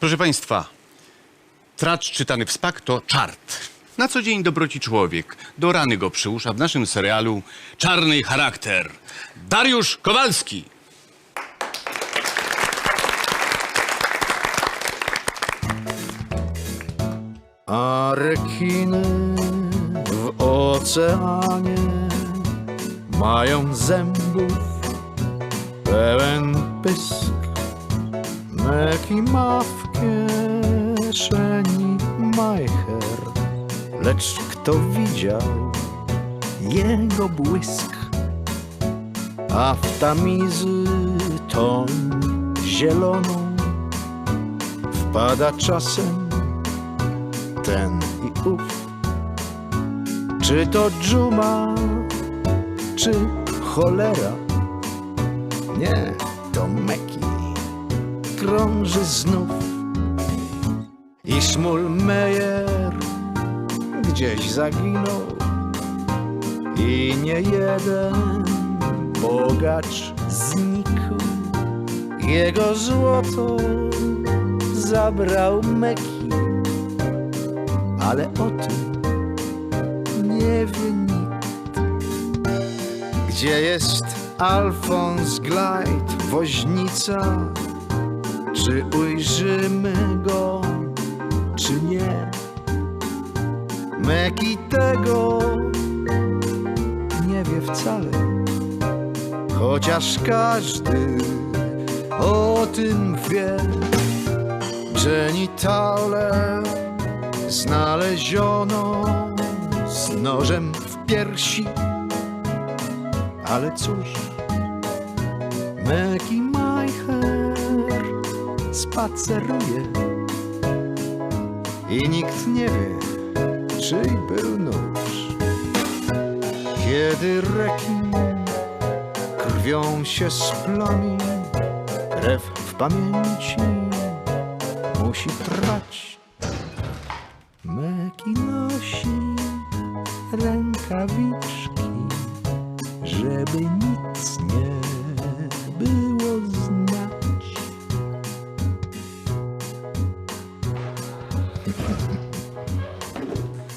Proszę Państwa, tracz czytany w spak to czart. Na co dzień dobroci człowiek. Do rany go przyłusza w naszym serialu Czarny charakter. Dariusz Kowalski. A rekiny w oceanie mają zębów pełen pysk. Meki ma w kieszeni majcher, lecz kto widział jego błysk? A w tamizy tą zieloną wpada czasem ten i ów. Czy to dżuma, czy cholera? Nie, to Meki krąży znów. I Schmulmeyer gdzieś zaginął. I nie jeden bogacz znikł. Jego złoto zabrał Meki ale o tym nie wie. Gdzie jest Alfons Glajt, woźnica? Czy ujrzymy go, czy nie? Meki tego nie wie wcale, chociaż każdy o tym wie. Jenny Tauler znaleziono z nożem w piersi. Ale cóż, Meki Majcher spaceruje i nikt nie wie, czyj był nóż. Kiedy rekin krwią się splami, krew w pamięci musi trać. Meki nosi rękawiczki, żeby